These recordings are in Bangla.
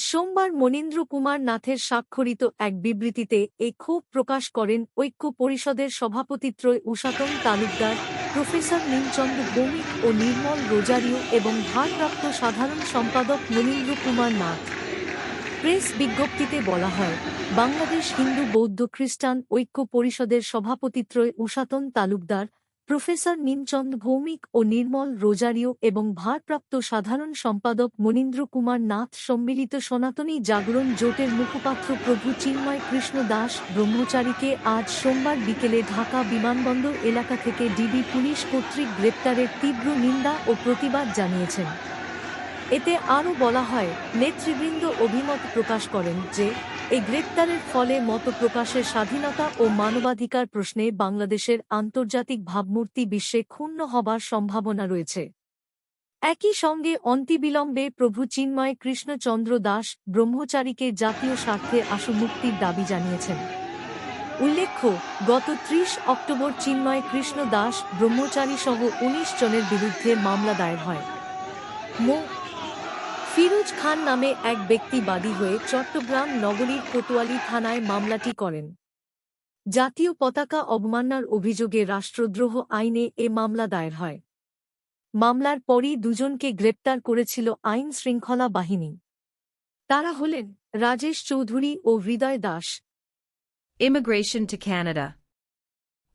সোমবার মনীন্দ্র কুমার নাথের স্বাক্ষরিত এক বিবৃতিতে এ ক্ষোভ প্রকাশ করেন ঐক্য পরিষদের সভাপতিত্রয় উষাতন তালুকদার, প্রফেসর নীলচন্দ্র ভৌমিক ও নির্মল রোজারিও এবং ভারপ্রাপ্ত সাধারণ সম্পাদক মনীন্দ্র কুমার নাথ। প্রেস বিজ্ঞপ্তিতে বলা হয়, বাংলাদেশ হিন্দু বৌদ্ধ খ্রিস্টান ঐক্য পরিষদের সভাপতিত্রয় উষাতন তালুকদার প্রফেসর নিমচন্দ ভৌমিক ও নির্মল রোজারিও এবং ভারপ্রাপ্ত সাধারণ সম্পাদক মনীন্দ্র কুমার নাথ সম্মিলিত সনাতনী জাগরণ জোটের মুখপাত্র প্রভু চিন্ময় কৃষ্ণ দাস ব্রহ্মচারীকে আজ সোমবার বিকেলে ঢাকা বিমানবন্দর এলাকা থেকে ডিবি পুলিশ কর্তৃক গ্রেপ্তারের তীব্র নিন্দা ও প্রতিবাদ জানিয়েছেন। এতে আরও বলা হয়, নেতৃবৃন্দ অভিমত প্রকাশ করেন যে, এই গ্রেপ্তারের ফলে মত প্রকাশের স্বাধীনতা ও মানবাধিকার প্রশ্নে বাংলাদেশের আন্তর্জাতিক ভাবমূর্তি বিশ্বে ক্ষুণ্ণ হবার সম্ভাবনা রয়েছে। একই সঙ্গে অন্তিবিলম্বে প্রভু চিন্ময় কৃষ্ণচন্দ্র দাস ব্রহ্মচারীকে জাতীয় স্বার্থে আশু মুক্তির দাবি জানিয়েছেন। উল্লেখ্য, গত ত্রিশ অক্টোবর চিন্ময় কৃষ্ণ দাস ব্রহ্মচারী সহ উনিশ জনের বিরুদ্ধে মামলা দায়ের হয়। মো. ফিরোজ খান নামে এক ব্যক্তি বাদী হয়ে চট্টগ্রাম নগরীর কোতোয়ালি থানায় মামলাটি করেন জাতীয় পতাকা অবমাননার অভিযোগে রাষ্ট্রদ্রোহ আইনে এ মামলা দায়ের হয় মামলার পরই দুজনকে গ্রেপ্তার করেছিল আইন শৃঙ্খলা বাহিনী তারা হলেন রাজেশ চৌধুরী ও Hriday Das Immigration to Canada.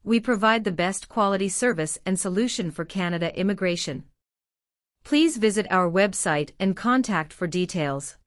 We provide the best quality service and solution for Canada immigration. Please visit our website and contact for details.